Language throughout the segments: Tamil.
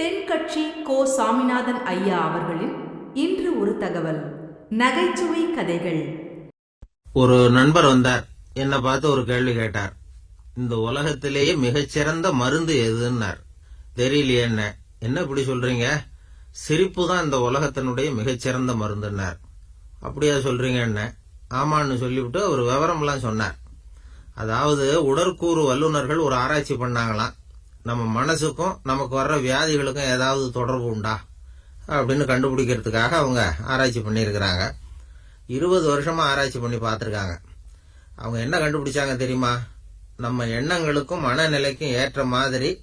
தென்கட்சி கோ சாமிநாதன் ஐயா அவர்களின் இன்று ஒரு தகவல். நகைச்சுவை கதைகள். ஒரு நண்பர் வந்தார். என்ன பார்த்து ஒரு கேள்வி கேட்டார். இந்த உலகத்திலேயே மிகச்சிறந்த மருந்து எதுன்னார். தெரியலையே என்ன? என்ன இப்படி சொல்றீங்க? சிரிப்பு தான் இந்த உலகத்தினுடைய மிகச்சிறந்த மருந்துன்னார். அப்படியா சொல்றீங்க என்ன? ஆமான்னு சொல்லிவிட்டு ஒரு விவரம்லாம் சொன்னார். அதாவது உடற்கூறு வல்லுநர்கள் ஒரு ஆராய்ச்சி பண்ணாங்களாம். நம்ம மனசுக்கும் நமக்கு வர்ற வியாதிகளுக்கும் ஏதாவது தொடர்பு உண்டா அப்படின்னு கண்டுபிடிக்கிறதுக்காக அவங்க ஆராய்ச்சி பண்ணியிருக்கிறாங்க. இருபது வருஷமாக ஆராய்ச்சி பண்ணி பார்த்துருக்காங்க. அவங்க என்ன கண்டுபிடிச்சாங்க தெரியுமா? நம்ம எண்ணங்களுக்கும் மனநிலைக்கும் ஏற்ற மாதிரி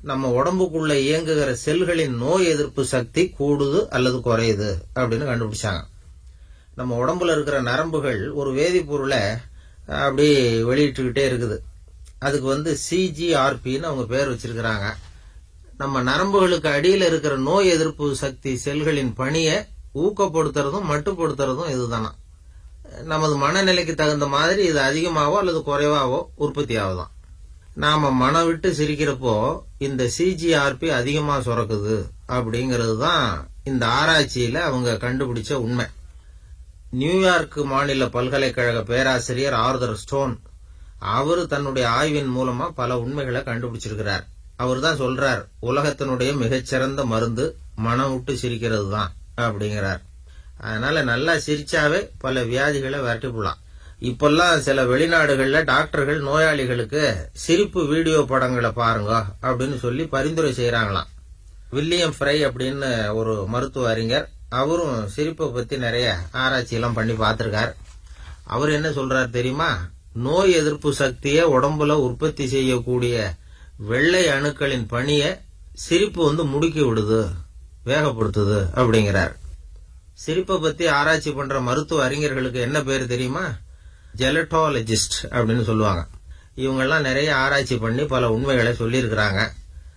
நம்ம உடம்புக்குள்ள இயங்குகிற செல்களின் நோய் எதிர்ப்பு சக்தி கூடுது அல்லது குறையுது அப்படின்னு கண்டுபிடிச்சாங்க. நம்ம உடம்புல இருக்கிற நரம்புகள் ஒரு வேதிப்பொருளை அப்படி வெளியிட்டுக்கிட்டே இருக்குது. அதுக்கு வந்து சிஜிஆர்பின்னு அவங்க பேர் வச்சிருக்கிறாங்க. நம்ம நரம்புகளுக்கு அடியில் இருக்கிற நோய் எதிர்ப்பு சக்தி செல்களின் பணியை ஊக்கப்படுத்துறதும் மட்டுப்படுத்துறதும் இதுதானா? நமது மனநிலைக்கு தகுந்த மாதிரி இது அதிகமாவோ அல்லது குறைவாவோ உற்பத்தி ஆகுதாம் நாம மனம் விட்டு சிரிக்கிறப்போ இந்த சிஜிஆர்பி அதிகமா சுரக்குது அப்படிங்கிறது தான் இந்த ஆராய்ச்சியில அவங்க கண்டுபிடிச்ச உண்மை. நியூயார்க் மாநில பல்கலைக்கழக பேராசிரியர் ஆர்தர் ஸ்டோன் அவர் தன்னுடைய ஆய்வின் மூலமா பல உண்மைகளை கண்டுபிடிச்சிருக்கிறார். அவர் தான் சொல்றார் உலகத்தினுடைய மிகச்சிறந்த மருந்து மனம் விட்டு சிரிக்கிறது தான் அப்படிங்கிறார். அதனால நல்லா சிரிச்சாவே பல வியாதிகளை விரட்டிப்புலாம் இப்பெல்லாம் சில வெளிநாடுகள்ல டாக்டர்கள் நோயாளிகளுக்கு சிரிப்பு வீடியோ படங்களை பாருங்க அப்படின்னு சொல்லி பரிந்துரை செய்யறாங்களாம் வில்லியம் ஃப்ரை அப்படின்னு ஒரு மருத்துவ அறிஞர் அவரும் சிரிப்பை பத்தி நிறைய ஆராய்ச்சி எல்லாம் பண்ணி பார்த்திருக்கார். அவர் என்ன சொல்றாரு தெரியுமா? நோய் எதிர்ப்பு சக்தியை உடம்புல உற்பத்தி செய்யக்கூடிய வெள்ளை அணுக்களின் பணியை சிரிப்பு வந்து முடுக்கி விடுது வேகப்படுத்துது அப்படிங்கிறார். சிரிப்பை பத்தி ஆராய்ச்சி பண்ற மருத்துவ அறிஞர்களுக்கு என்ன பேர் தெரியுமா? ஜெலட்டாலஜிஸ்ட் அப்படின்னு சொல்லுவாங்க. இவங்கெல்லாம் நிறைய ஆராய்ச்சி பண்ணி பல உண்மைகளை சொல்லியிருக்கிறாங்க.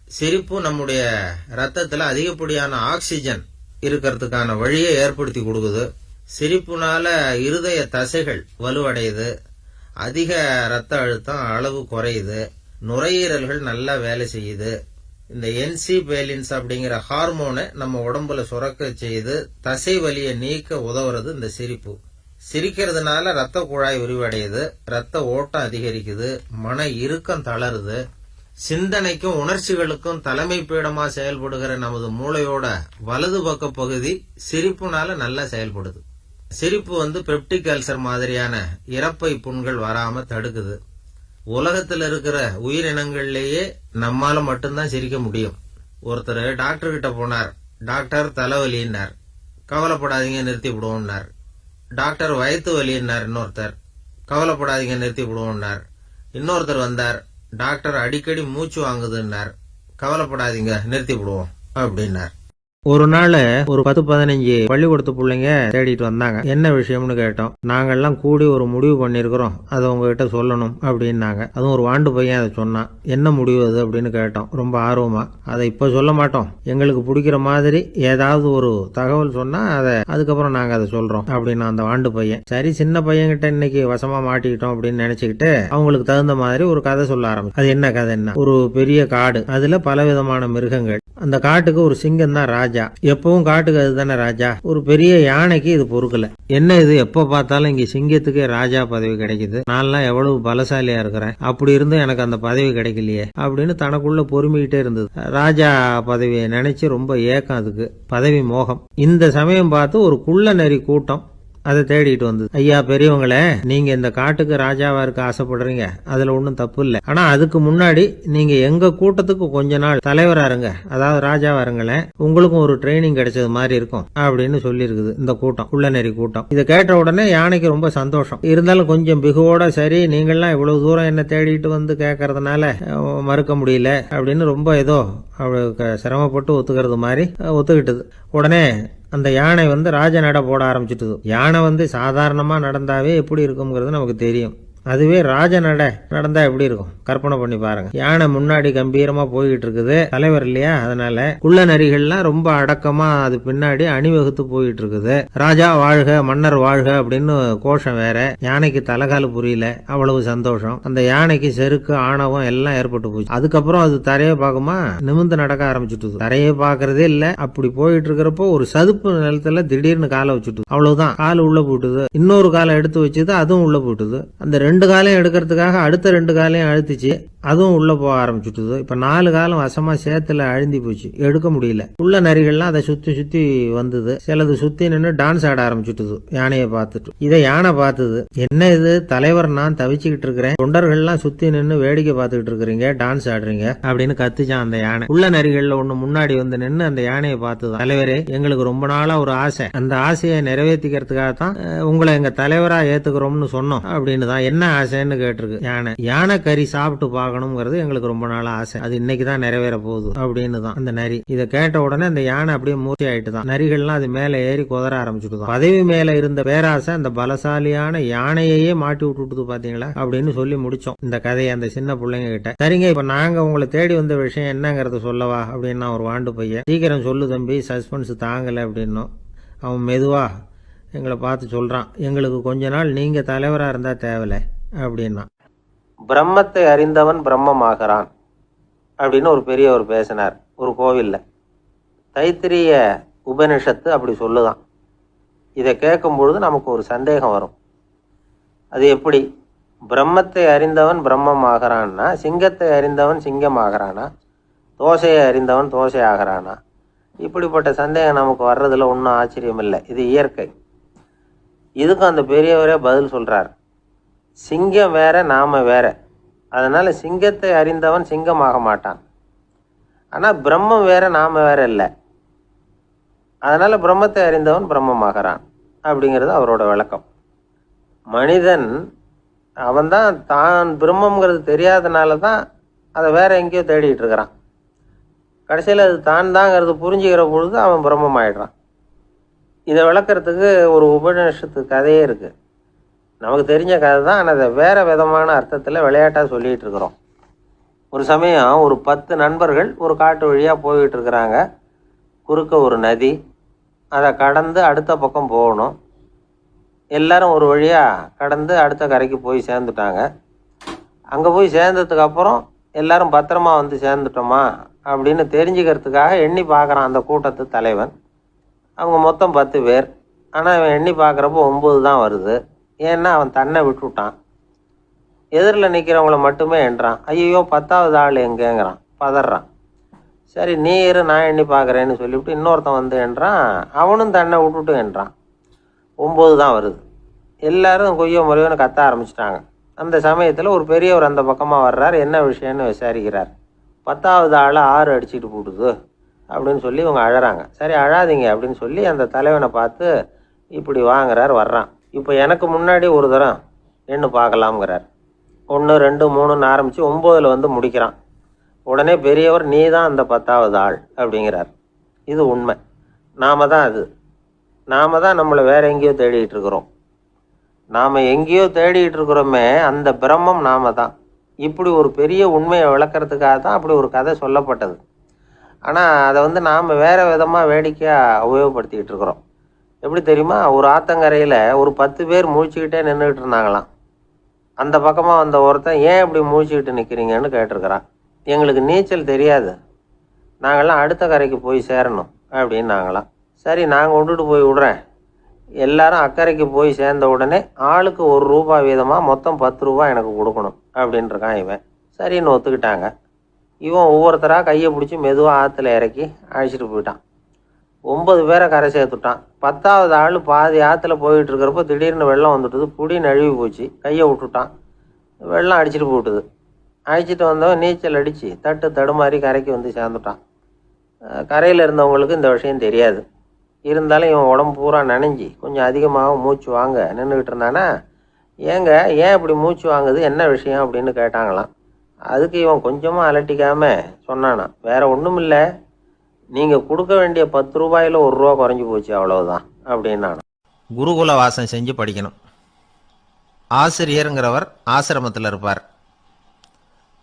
சிரிப்பு நம்முடைய ரத்தத்தில் அதிகப்படியான ஆக்சிஜன் இருக்கிறதுக்கான வழியை ஏற்படுத்தி கொடுக்குது. சிரிப்புனால இருதய தசைகள் வலுவடையுது. அதிக ரத்த அழுத்தம் அளவு குறையுது. நுரையீரல்கள் நல்லா வேலை செய்யுது. இந்த என்சி பேலின்ஸ் அப்படிங்கிற ஹார்மோனை நம்ம உடம்புல சுரக்க செய்து தசை வலியை நீக்க உதவுறது இந்த சிரிப்பு. சிரிக்கிறதுனால ரத்த குழாய் விரிவடையுது ரத்த ஓட்டம் அதிகரிக்குது மன இறுக்கம் தளருது. சிந்தனைக்கும் உணர்ச்சிகளுக்கும் தலைமை பீடமா செயல்படுகிற நமது மூளையோட வலது பக்க பகுதி சிரிப்புனால நல்லா செயல்படுது. சிரிப்பு வந்து பெப்டிக் அல்சர் மாதிரியான இறப்பை புண்கள் வராம தடுக்குது. உலகத்தில் இருக்கிற உயிரினங்கள்லேயே நம்மால மட்டும்தான் சிரிக்க முடியும். ஒருத்தர் டாக்டர் கிட்ட போனார். டாக்டர் தலைவலின்னார். கவலைப்படாதீங்க நிறுத்தி விடுவோம்னார். டாக்டர் வயிற்று வலின்னார் இன்னொருத்தர். கவலைப்படாதீங்க நிறுத்தி விடுவோம்னார். இன்னொருத்தர் வந்தார். டாக்டர் அடிக்கடி மூச்சு வாங்குதுன்னார். கவலைப்படாதீங்க நிறுத்தி விடுவோம் அப்படின்னார். ஒரு நாள் ஒரு பத்து பதினஞ்சு பள்ளிக்கூடத்து பிள்ளைங்க தேடிட்டு வந்தாங்க. என்ன விஷயம்னு கேட்டோம். நாங்கெல்லாம் கூடி ஒரு முடிவு பண்ணியிருக்கிறோம் அதை உங்ககிட்ட சொல்லணும் அப்படின்னாங்க. அதுவும் ஒரு வாண்டு பையன் அதை சொன்னான். என்ன முடிவு அது அப்படின்னு கேட்டோம். ரொம்ப ஆர்வமா. அதை இப்போ சொல்ல மாட்டோம். எங்களுக்கு பிடிக்கிற மாதிரி ஏதாவது ஒரு தகவல் சொன்னால் அதை அதுக்கப்புறம் நாங்கள் அதை சொல்கிறோம் அப்படின்னு அந்த வாண்டு பையன். சரி சின்ன பையன்கிட்ட இன்னைக்கு வசமாக மாட்டிக்கிட்டோம் அப்படின்னு நினச்சிக்கிட்டு அவங்களுக்கு தகுந்த மாதிரி ஒரு கதை சொல்ல ஆரம்பிச்சு. அது என்ன கதை என்ன ஒரு பெரிய காடு. அதில் பலவிதமான மிருகங்கள். அந்த காட்டுக்கு ஒரு சிங்கம் தான் ராஜா. ராஜா. எப்பவும் காட்டுக்கு அதுதானே ராஜா. ஒரு பெரிய யானைக்கு இது பொறுக்கல. என்ன இது எப்ப பார்த்தாலும் இங்க சிங்கத்துக்கே ராஜா பதவி கிடைக்குது. நான்லாம் எவ்வளவு பலசாலியா இருக்கிறேன். அப்படி இருந்தும் எனக்கு அந்த பதவி கிடைக்கலையே. அப்படின்னு தனக்குள்ள பொறுமிக்கிட்டே இருந்தது. ராஜா பதவியை நினைச்சு ரொம்ப ஏக்கம் அதுக்கு. பதவி மோகம். இந்த சமயம் பார்த்து ஒரு குள்ள நரி கூட்டம் அதை தேடிட்டு வந்தது. ஐயா பெரியவங்களே நீங்க இந்த காட்டுக்கு ராஜாவா இருக்க ஆசைப்படுறீங்க. அதுல ஒன்றும் தப்பு இல்லை. ஆனா அதுக்கு முன்னாடி நீங்க எங்க கூட்டத்துக்கு கொஞ்ச நாள் தலைவரா இருங்க. அதாவது ராஜாவா இருங்களேன். உங்களுக்கும் ஒரு ட்ரைனிங் கிடைச்சது மாதிரி இருக்கும் அப்படின்னு சொல்லியிருக்குது இந்த கூட்டம் குள்ளநெறி கூட்டம். இதை கேட்ட உடனே யானைக்கு ரொம்ப சந்தோஷம். இருந்தாலும் கொஞ்சம் பிகுவோட சரி நீங்கள்லாம் இவ்வளவு தூரம் என்ன தேடிட்டு வந்து கேட்கறதுனால மறுக்க முடியல அப்படின்னு ரொம்ப ஏதோ அவளுக்கு சிரமப்பட்டு ஒத்துக்கிறது மாதிரி ஒத்துக்கிட்டது. உடனே அந்த யானை வந்து ராஜ நட போட ஆரம்பிச்சிட்டுது. யானை வந்து சாதாரணமாக நடந்தாவே எப்படி இருக்குங்கிறது நமக்கு தெரியும். அதுவே ராஜ நட நடந்தா எப்படி இருக்கும்? கற்பனை பண்ணி பாருங்க. யானை முன்னாடி கம்பீரமா போய்கிட்டு இருக்குது. தலைவர் இல்லையா? அதனால குள்ள நரிகள்லாம் ரொம்ப அடக்கமா அது பின்னாடி அணிவகுத்து போயிட்டு இருக்குது. ராஜா வாழ்க மன்னர் வாழ்க அப்படின்னு கோஷம் வேற. யானைக்கு தலைகால் புரியல. அவ்வளவு சந்தோஷம். அந்த யானைக்கு செருக்கு ஆணவம் எல்லாம் ஏற்பட்டு போச்சு. அதுக்கப்புறம் அது தரையை பார்க்குமா? நிமிந்து நடக்க ஆரம்பிச்சுட்டு தரையை பார்க்கறதே இல்ல. அப்படி போயிட்டு இருக்கிறப்போ ஒரு சதுப்பு நிலத்துல திடீர்னு காலை வச்சுட்டு அவ்வளவுதான். கால் உள்ள போட்டுது. இன்னொரு காலை எடுத்து வச்சது அதுவும் உள்ள போட்டுது. அந்த ரெண்டு ரெண்டு காலையும் எடுக்கிறதுக்காக அடுத்த ரெண்டு காலையும் அழுத்துச்சு அதுவும் உள்ள போக ஆரம்பிச்சுட்டுது. இப்ப நாலு காலம் வசமா சேத்துல அழுந்தி போச்சு. எடுக்க முடியல. உள்ள நரிகள்லாம் அதை சுத்தி சுத்தி வந்தது. சிலது சுத்தி நின்று டான்ஸ் ஆட ஆரம்பிச்சுட்டுது. யானையை பார்த்துட்டு. இதை யானை பார்த்தது. என்ன இது? தலைவர் நான் தவிச்சுக்கிட்டு இருக்கிறேன். தொண்டர்கள்லாம் சுத்தி நின்று வேடிக்கை பார்த்துக்கிட்டு இருக்கிறீங்க. டான்ஸ் ஆடுறீங்க. அப்படின்னு கத்துச்சான் அந்த யானை. உள்ள நரிகளில் ஒன்று முன்னாடி வந்து நின்று அந்த யானையை பார்த்துதான். தலைவரே எங்களுக்கு ரொம்ப நாளா ஒரு ஆசை. அந்த ஆசையை நிறைவேற்றிக்கிறதுக்காக தான் உங்களை எங்க தலைவரா ஏற்றுக்கிறோம்னு சொன்னோம். அப்படின்னு தான். என்ன என்ன ஆசைன்னு கேட்டிருக்கு. யானை. யானை கறி சாப்பிட்டு பார்க்கணுங்கிறது எங்களுக்கு ரொம்ப நாள் ஆசை. அது இன்னைக்கு தான் நிறைவேற போகுது அப்படின்னு தான் அந்த நரி. இதை கேட்ட உடனே அந்த யானை அப்படியே மூர்த்தி ஆயிட்டு தான் நரிகள்லாம் அது மேலே ஏறி குதற ஆரம்பிச்சுட்டு பதவி மேல இருந்த பேராசை அந்த பலசாலியான யானையையே மாட்டி விட்டுட்டு பாத்தீங்களா? அப்படின்னு சொல்லி முடிச்சோம். இந்த கதையை அந்த சின்ன பிள்ளைங்க கிட்ட. சரிங்க இப்ப நாங்க உங்களை தேடி வந்த விஷயம் என்னங்கறத சொல்லவா அப்படின்னா ஒரு வாண்டு பையன். சீக்கிரம் சொல்லு தம்பி சஸ்பென்ஸ் தாங்கல அப்படின்னும். அவன் மெதுவா எங்களை பார்த்து சொல்றான். எங்களுக்கு கொஞ்ச நாள் நீங்க தலைவரா இருந்தா தேவையில்லை. அப்படின்னா. பிரம்மத்தை அறிந்தவன் பிரம்மமாகிறான் அப்படின்னு ஒரு பெரியவர் பேசினார். ஒரு கோவிலில். தைத்திரிய உபனிஷத்து அப்படி சொல்லுதான். இதை கேட்கும் பொழுது நமக்கு ஒரு சந்தேகம் வரும். அது எப்படி? பிரம்மத்தை அறிந்தவன் பிரம்மம் ஆகிறான்னா சிங்கத்தை அறிந்தவன் சிங்கம் ஆகிறானா தோசையை அறிந்தவன் தோசை ஆகிறானா இப்படிப்பட்ட சந்தேகம் நமக்கு வர்றதில் ஒன்றும் ஆச்சரியம் இல்லை இது இயற்கை. இதுக்கும் அந்த பெரியவரே பதில் சொல்கிறார் சிங்கம் வேற நாம வேற. அதனால் சிங்கத்தை அறிந்தவன் சிங்கமாக மாட்டான். ஆனால் பிரம்மம் வேற நாம வேற இல்லை. அதனால் பிரம்மத்தை அறிந்தவன் பிரம்மமாகறான். அப்படிங்கிறது அவரோட விளக்கம். மனிதன் அவன்தான் தான் பிரம்மங்கிறது தெரியாதனால தான் அதை வேற எங்கேயோ தேடிட்டு இருக்கிறான். கடைசியில் அது தான் தாங்கிறது புரிஞ்சுக்கிற பொழுது அவன் பிரம்மம் ஆயிடுறான் இதை விளக்கிறதுக்கு ஒரு உபநிஷத்து கதையே இருக்குது நமக்கு தெரிஞ்ச கதை தான் ஆனால் அதை வேறு விதமான அர்த்தத்தில் விளையாட்டாக சொல்லிகிட்டு இருக்கிறோம் ஒரு சமயம் ஒரு பத்து நண்பர்கள் ஒரு காட்டு வழியாக போய்கிட்டு இருக்கிறாங்க குறுக்க ஒரு நதி அதை கடந்து அடுத்த பக்கம் போகணும். எல்லாரும் ஒரு வழியாக கடந்து அடுத்த கரைக்கு போய் சேர்ந்துட்டாங்க. அங்கே போய் சேர்ந்ததுக்கப்புறம் எல்லாரும் பத்திரமா வந்து சேர்ந்துட்டோமா அப்படின்னு தெரிஞ்சுக்கிறதுக்காக எண்ணி பார்க்குறான் அந்த கூட்டத்து தலைவன். அவங்க மொத்தம் பத்து பேர். ஆனால் இவன் எண்ணி பார்க்குறப்போ ஒம்பது தான் வருது. ஏன்னா அவன் தன்னை விட்டுவிட்டான். எதிரில் நிற்கிறவங்கள மட்டுமே என்றான். ஐயோ பத்தாவது ஆள் எங்கேங்கிறான்? பதறான். சரி நீ இரு நான் எண்ணி பார்க்குறேன்னு சொல்லிவிட்டு இன்னொருத்தன் வந்து என்றான். அவனும் தன்னை விட்டுட்டு என்றான். ஒம்பது தான் வருது. எல்லாரும் கொய்யோ முறையோன்னு கத்த ஆரம்பிச்சிட்டாங்க. அந்த சமயத்தில் ஒரு பெரியவர் அந்த பக்கமாக வர்றார். என்ன விஷயம்னு விசாரிக்கிறார். பத்தாவது ஆள் ஆறு அடிச்சுட்டு போட்டுது அப்படின்னு சொல்லி இவங்க அழகிறாங்க சரி அழாதீங்க அப்படின்னு சொல்லி அந்த தலைவனை பார்த்து இப்படி வாங்குறார் வர்றான். இப்போ எனக்கு முன்னாடி ஒரு தரம் எண்ணு பார்க்கலாம்ங்கிறார். ஒன்று ரெண்டு மூணுன்னு ஆரம்பித்து ஒம்போதில் வந்து முடிக்கிறான். உடனே பெரியவர் நீ தான் அந்த பத்தாவது ஆள் அப்படிங்கிறார். இது உண்மை. நாம தான் அது. நாம தான் நம்மளை வேறு எங்கேயோ தேடிட்டு இருக்கிறோம். நாம் எங்கேயோ தேடிட்டு இருக்கிறோமே அந்த பிரம்மம் நாம தான். இப்படி ஒரு பெரிய உண்மையை விளக்கிறதுக்காக தான் அப்படி ஒரு கதை சொல்லப்பட்டது. ஆனால் அதை வந்து நாம் வேறு விதமாக வேடிக்கையாக உபயோகப்படுத்திக்கிட்டு இருக்கிறோம். எப்படி தெரியுமா? ஒரு ஆத்தங்கரையில் ஒரு பத்து பேர் முழிச்சுக்கிட்டே நின்றுக்கிட்டு இருந்தாங்களாம். அந்த பக்கமாக வந்த ஒருத்தன் ஏன் இப்படி முழிச்சுக்கிட்டு நிற்கிறீங்கன்னு கேட்டிருக்கிறான். எங்களுக்கு நீச்சல் தெரியாது. நாங்கள்லாம் அடுத்த கரைக்கு போய் சேரணும் அப்படின்னு நாங்களாம் சரி நாங்கள் விட்டுட்டு போய் விடுறேன். எல்லாரும் அக்கறைக்கு போய் சேர்ந்த உடனே ஆளுக்கு ஒரு ரூபா வீதமாக மொத்தம் பத்து ரூபா எனக்கு கொடுக்கணும் அப்படின்னு இருக்கான் இவன். சரின்னு ஒத்துக்கிட்டாங்க. இவன் ஒவ்வொருத்தராக கையை பிடிச்சி மெதுவாக ஆற்றுல இறக்கி அழைச்சிட்டு போயிட்டான். ஒன்பது பேரை கரை சேர்த்துட்டான். பத்தாவது ஆள் பாதி ஆற்றுல போயிட்டு இருக்கிறப்போ திடீர்னு வெள்ளம் வந்துட்டுது. புடி நழுவி போச்சு. கையை விட்டுட்டான். வெள்ளம் அடிச்சிட்டு போட்டுது. அழிச்சிட்டு வந்தவன் நீச்சல் அடித்து தட்டு தடுமாறி கரைக்கு வந்து சேர்ந்துட்டான். கரையில் இருந்தவங்களுக்கு இந்த விஷயம் தெரியாது. இருந்தாலும் இவன் உடம்பு பூரா நனைஞ்சி கொஞ்சம் அதிகமாக மூச்சு வாங்க நின்றுக்கிட்டு இருந்தானா ஏங்க ஏன் இப்படி மூச்சு வாங்குது? என்ன விஷயம் அப்படின்னு கேட்டாங்களாம். அதுக்கு இவன் கொஞ்சமாக அலட்டிக்காமல் சொன்னானா வேற ஒன்றும் இல்லை நீங்கள் கொடுக்க வேண்டிய பத்து ரூபாயில் ஒரு ரூபா குறைஞ்சி போச்சு அவ்வளோதான் அப்படின்னு குருகுல வாசம் செஞ்சு படிக்கணும். ஆசிரியருங்கிறவர் ஆசிரமத்தில் இருப்பார்.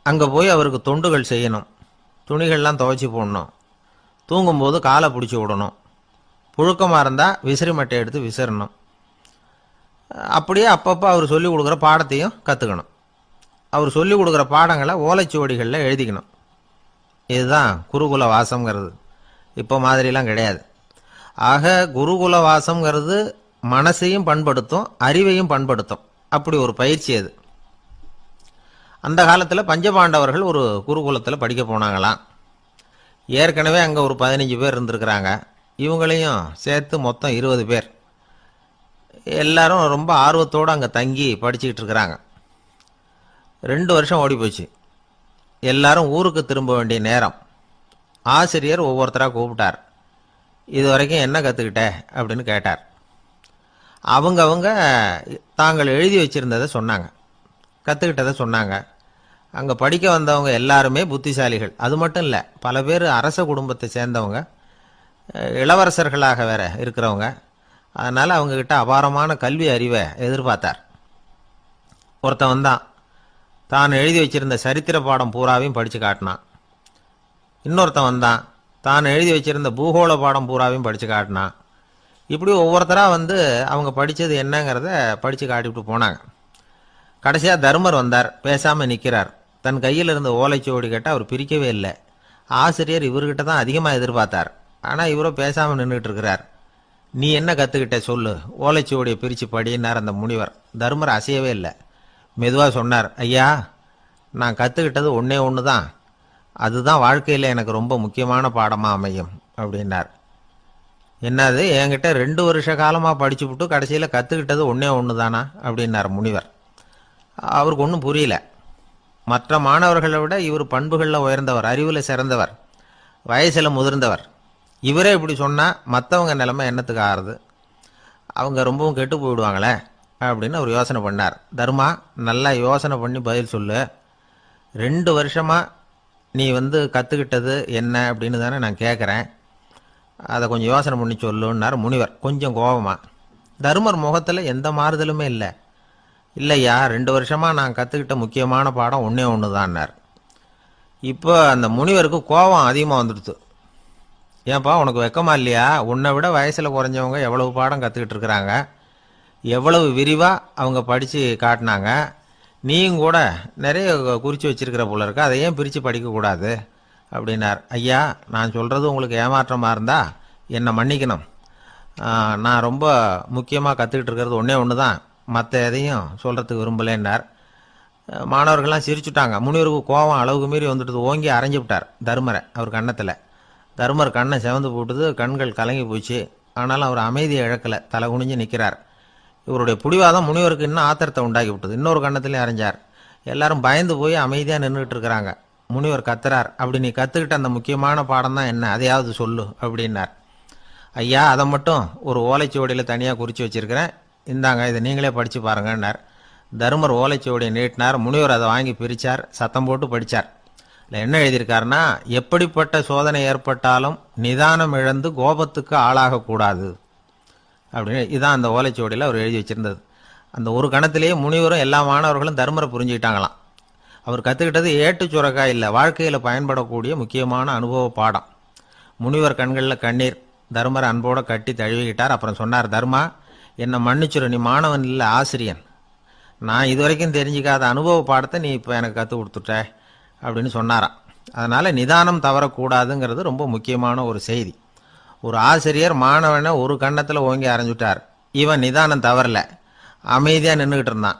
அங்கே போய் அவருக்கு தொண்டுகள் செய்யணும். துணிகள்லாம் துவைச்சி போடணும். தூங்கும்போது காலை பிடிச்சி விடணும். புழுக்கமாக இருந்தால் விசிறி மட்டை எடுத்து விசிறணும். அப்படியே அப்பப்போ அவர் சொல்லி கொடுக்குற பாடத்தையும் கற்றுக்கணும் அவர் சொல்லி கொடுக்குற பாடங்களை ஓலைச்சுவடிகளில் எழுதிக்கணும். இதுதான் குருகுல வாசம்ங்கிறது. இப்போ மாதிரிலாம் கிடையாது. ஆக குருகுல வாசம்ங்கிறது மனசையும் பண்படுத்தும் அறிவையும் பண்படுத்தும். அப்படி ஒரு பயிற்சி அது. அந்த காலத்தில் பஞ்சபாண்டவர்கள் ஒரு குருகுலத்தில் படிக்க போனாங்களாம். ஏற்கனவே அங்கே ஒரு பதினஞ்சு பேர் இருந்திருக்கிறாங்க. இவங்களையும் சேர்த்து மொத்தம் இருபது பேர். எல்லாரும் ரொம்ப ஆர்வத்தோடு அங்கே தங்கி படிச்சுக்கிட்டு இருக்கிறாங்க. ரெண்டு வருஷம் ஓடி போச்சு எல்லாரும் ஊருக்கு திரும்ப வேண்டிய நேரம். ஆசிரியர் ஒவ்வொருத்தராக கூப்பிட்டார். இது வரைக்கும் என்ன கற்றுக்கிட்ட அப்படின்னு கேட்டார். அவங்க அவங்க தாங்கள் எழுதி வச்சிருந்ததை சொன்னாங்க. கற்றுக்கிட்டதை சொன்னாங்க. அங்கே படிக்க வந்தவங்க எல்லாருமே புத்திசாலிகள். அது மட்டும் இல்லை பல பேர் அரச குடும்பத்தை சேர்ந்தவங்க இளவரசர்களாக வேற இருக்கிறவங்க. அதனால் அவங்கக்கிட்ட அபாரமான கல்வி அறிவை எதிர்பார்த்தார். ஒருத்தன் வந்தான். தான் எழுதி வச்சிருந்த சரித்திர பாடம் பூராவையும் படித்து காட்டினான். இன்னொருத்தன் வந்தான். தான் எழுதி வச்சிருந்த பூகோள பாடம் பூராவையும் படித்து காட்டினான். இப்படி ஒவ்வொருத்தராக வந்து அவங்க படித்தது என்னங்கிறத படித்து காட்டிவிட்டு போனாங்க. கடைசியாக தர்மர் வந்தார். பேசாமல் நிற்கிறார் தன் கையில் இருந்த ஓலைச்சுவடி கேட்டால் அவர் பிரிக்கவே இல்லை. ஆசிரியர் இவர்கிட்ட தான் அதிகமாக எதிர்பார்த்தார். ஆனால் இவரோ பேசாமல் நின்றுட்டு இருக்கிறார். நீ என்ன கற்றுக்கிட்ட சொல்லு. ஓலைச்சுவடியை பிரித்து படினார் அந்த முனிவர். தர்மர் அசையவே இல்லை. மெதுவாக சொன்னார் ஐயா நான் கற்றுக்கிட்டது ஒன்றே ஒன்று தான் அதுதான் வாழ்க்கையில் எனக்கு ரொம்ப முக்கியமான பாடமாக அமையும் அப்படின்னார். என்னது என்கிட்ட ரெண்டு வருஷ காலமாக படிச்சுவிட்டு கடைசியில் கற்றுக்கிட்டது ஒன்றே ஒன்று தானா அப்படின்னார் முனிவர். அவருக்கு ஒன்றும் புரியல. மற்ற மாணவர்களை விட இவர் பண்புகளில் உயர்ந்தவர் அறிவில் சிறந்தவர் வயசில் முதிர்ந்தவர். இவரே இப்படி சொன்னால் மற்றவங்க நிலைமை என்னத்துக்கு ஆறுது? அவங்க ரொம்பவும் கெட்டு போயிடுவாங்களே அப்படின்னு அவர் யோசனை பண்ணார். தர்மா நல்லா யோசனை பண்ணி பதில் சொல்லு. ரெண்டு வருஷமாக நீ வந்து கற்றுக்கிட்டது என்ன அப்படின்னு தானே நான் கேட்குறேன் அதை கொஞ்சம் யோசனை பண்ணி சொல்லுன்னார் முனிவர். கொஞ்சம் கோபமாக தருமர் முகத்தில் எந்த மாறுதலுமே இல்லை. இல்லையா ரெண்டு வருஷமாக நான் கற்றுக்கிட்ட முக்கியமான பாடம் ஒன்றே ஒன்று தான்னார் இப்போ அந்த முனிவருக்கு கோபம் அதிகமாக வந்துடுத்து ஏன்பா உனக்கு வெக்கமா இல்லையா? உன்னை விட வயசில் குறைஞ்சவங்க எவ்வளவு பாடம் கற்றுக்கிட்டு இருக்கிறாங்க? எவ்வளவு விரிவாக அவங்க படித்து காட்டினாங்க? நீயும் கூட நிறைய குறித்து வச்சிருக்கிற போல இருக்கு. அதை ஏன் பிரித்து படிக்கக்கூடாது அப்படின்னார். ஐயா நான் சொல்கிறது உங்களுக்கு ஏமாற்றமாக இருந்தால் என்னை மன்னிக்கணும். நான் ரொம்ப முக்கியமாக கற்றுக்கிட்டு இருக்கிறது ஒன்றே ஒன்று தான் மற்ற எதையும் சொல்கிறதுக்கு விரும்பலைன்னார். மாணவர்கள்லாம் சிரிச்சுட்டாங்க. முனிவருக்கு கோபம் அளவுக்கு மீறி வந்துட்டு ஓங்கி அரைஞ்சு விட்டார் தருமரை அவர் கன்னத்தில். தருமர் கண்ணை செவந்து போட்டுது கண்கள் கலங்கி போச்சு. ஆனாலும் அவர் அமைதியை இழக்கலை. தலை குனிஞ்சு நிற்கிறார் இவருடைய புடிவாதம் முனிவருக்கு இன்னும் ஆத்திரத்தை உண்டாக்கி விட்டது. இன்னொரு கன்னத்திலையும் அறிஞ்சார் எல்லாரும் பயந்து போய் அமைதியாக நின்றுட்டு இருக்கிறாங்க. முனிவர் கத்துறார். அப்படி நீ கற்றுக்கிட்ட அந்த முக்கியமான பாடம் தான் என்ன? அதையாவது சொல்லு அப்படின்னார். ஐயா அதை மட்டும் ஒரு ஓலைச்சுவடியில் தனியாக குறித்து வச்சுருக்கிறேன். இந்தாங்க இதை நீங்களே படித்து பாருங்கன்னார். தருமர் ஓலைச்சுவடியை நீட்டினார். முனிவர் அதை வாங்கி பிரித்தார் சத்தம் போட்டு படித்தார் இல்லை என்ன எழுதியிருக்காருன்னா எப்படிப்பட்ட சோதனை ஏற்பட்டாலும் நிதானம் இழந்து கோபத்துக்கு ஆளாகக்கூடாது. அப்படின்னு இதான் அந்த ஓலைச்சுவடியில் அவர் எழுதி வச்சிருந்தது. அந்த ஒரு கணத்திலேயே முனிவரும் எல்லா மாணவர்களும் தர்மரை புரிஞ்சுக்கிட்டாங்களாம். அவர் கற்றுக்கிட்டது ஏட்டு சுரக்காய் இல்லை வாழ்க்கையில் பயன்படக்கூடிய முக்கியமான அனுபவ பாடம். முனிவர் கண்களில் கண்ணீர் தர்மரை அன்போடு கட்டி தழுவிக்கிட்டார். அப்புறம் சொன்னார் தர்மா என்னை மன்னிச்சிரு நீ மாணவன் இல்லை ஆசிரியன். நான் இது வரைக்கும் தெரிஞ்சிக்காத அனுபவ பாடத்தை நீ இப்போ எனக்கு கற்றுக் கொடுத்துட்ட அப்படின்னு சொன்னாராம். அதனால் நிதானம் தவறக்கூடாதுங்கிறது ரொம்ப முக்கியமான ஒரு செய்தி. ஒரு ஆசிரியர் மாணவனை ஒரு கன்னத்தில் ஓங்கி அரைஞ்சுட்டார். இவன் நிதானம் தவறல. அமைதியாக நின்றுக்கிட்டு இருந்தான்.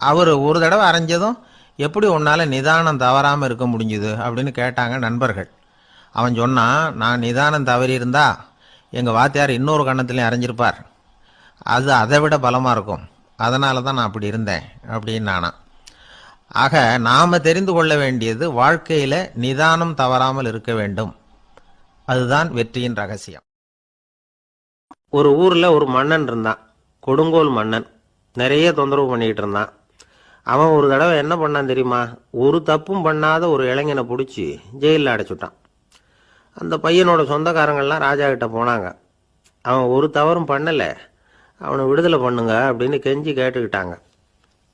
அவர் ஒரு தடவை அரைஞ்சதும் எப்படி உன்னால் நிதானம் தவறாமல் இருக்க முடிஞ்சுது அப்படின்னு கேட்டாங்க நண்பர்கள். அவன் சொன்னான் நான் நிதானம் தவறியிருந்தா எங்கள் வாத்தியார் இன்னொரு கன்னத்துலையும் அரைஞ்சிருப்பார். அது அதை விட பலமாக இருக்கும். அதனால தான் நான் அப்படி இருந்தேன் அப்படின்னு நானாம் ஆக நாம் தெரிந்து கொள்ள வேண்டியது வாழ்க்கையில் நிதானம் தவறாமல் இருக்க வேண்டும். அதுதான் வெற்றியின் ரகசியம். ஒரு ஊரில் ஒரு மன்னன் இருந்தான். கொடுங்கோல் மன்னன். நிறைய தொந்தரவு பண்ணிக்கிட்டு இருந்தான். அவன் ஒரு தடவை என்ன பண்ணான் தெரியுமா? ஒரு தப்பும் பண்ணாத ஒரு இளைஞனை பிடிச்சி ஜெயிலில் அடைச்சுட்டான். அந்த பையனோட சொந்தக்காரங்கள்லாம் ராஜா கிட்ட போனாங்க. அவன் ஒரு தவறும் பண்ணலை. அவனை விடுதலை பண்ணுங்க அப்படின்னு கெஞ்சி கேட்டுக்கிட்டாங்க.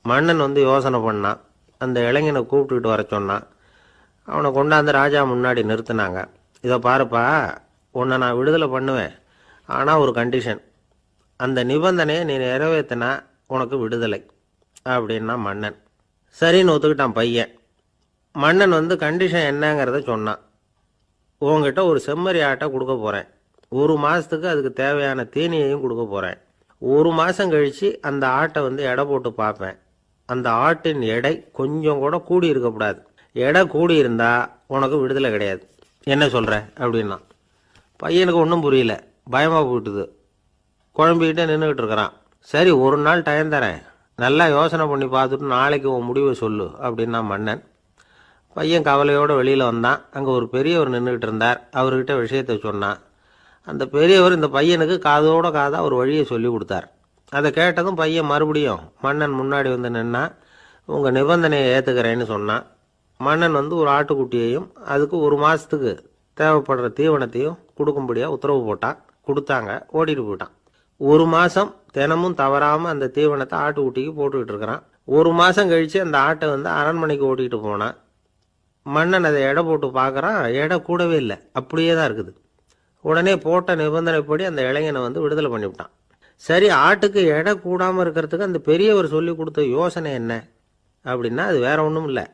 மன்னன் வந்து யோசனை பண்ணான். அந்த இளைஞனை கூப்பிட்டுக்கிட்டு வர சொன்னான். அவனை கொண்டாந்து ராஜா முன்னாடி நிறுத்தினாங்க. இதை பாருப்பா உன்னை நான் விடுதலை பண்ணுவேன். ஆனால் ஒரு கண்டிஷன் அந்த நிபந்தனையை நீ நிறைவேற்றினா உனக்கு விடுதலை அப்படின்னா மன்னன். சரின்னு ஒத்துக்கிட்டான் பையன். மன்னன் வந்து கண்டிஷன் என்னங்கிறத சொன்னான். உங்ககிட்ட ஒரு செம்மறி ஆட்டை கொடுக்க போகிறேன் ஒரு மாதத்துக்கு அதுக்கு தேவையான தீனியையும் கொடுக்க போகிறேன் ஒரு மாதம் கழித்து அந்த ஆட்டை வந்து எடை போட்டு பார்ப்பேன். அந்த ஆட்டின் எடை கொஞ்சம் கூட கூடி இருக்கக்கூடாது எடை கூடி இருந்தால் உனக்கு விடுதலை கிடையாது. என்ன சொல்கிற அப்படின்னா பையனுக்கு ஒன்றும் புரியல. பயமாக போயிட்டுது. குழம்பிக்கிட்டே நின்றுக்கிட்டு இருக்கிறான். சரி ஒரு நாள் டைம் தரேன். நல்லா யோசனை பண்ணி பார்த்துட்டு நாளைக்கு உன் முடிவை சொல்லு அப்படின்னா மன்னன். பையன் கவலையோடு வெளியில் வந்தான். அங்கே ஒரு பெரியவர் நின்றுக்கிட்டு இருந்தார். அவர்கிட்ட விஷயத்தை சொன்னான். அந்த பெரியவர் இந்த பையனுக்கு காதோட காதாக ஒரு வழியை சொல்லி கொடுத்தார். அதை கேட்டதும் பையன் மறுபடியும் மன்னன் முன்னாடி வந்து நின்னா உங்கள் நிபந்தனையை ஏற்றுக்கிறேன்னு சொன்னான். மன்னன் வந்து ஒரு ஆட்டுக்குட்டியையும் அதுக்கு ஒரு மாதத்துக்கு தேவைப்படுற தீவனத்தையும் கொடுக்கும்படியாக உத்தரவு போட்டான். கொடுத்தாங்க. ஓடிட்டு போயிட்டான். ஒரு மாதம் தினமும் தவறாமல் அந்த தீவனத்தை ஆட்டுக்குட்டிக்கு போட்டுக்கிட்டு இருக்கிறான். ஒரு மாதம் கழித்து அந்த ஆட்டை வந்து அரண்மனைக்கு ஓட்டிகிட்டு போனான். மன்னன் அதை எடை போட்டு பார்க்குறான். எடை கூடவே இல்லை. அப்படியே தான் இருக்குது. உடனே போட்ட நிபந்தனைப்படி அந்த இளைஞனை வந்து விடுதலை பண்ணிவிட்டான் சரி ஆட்டுக்கு எடை கூடாமல் இருக்கிறதுக்கு அந்த பெரியவர் சொல்லி கொடுத்த யோசனை என்ன? அப்படின்னா அது வேற ஒன்றும் இல்லை.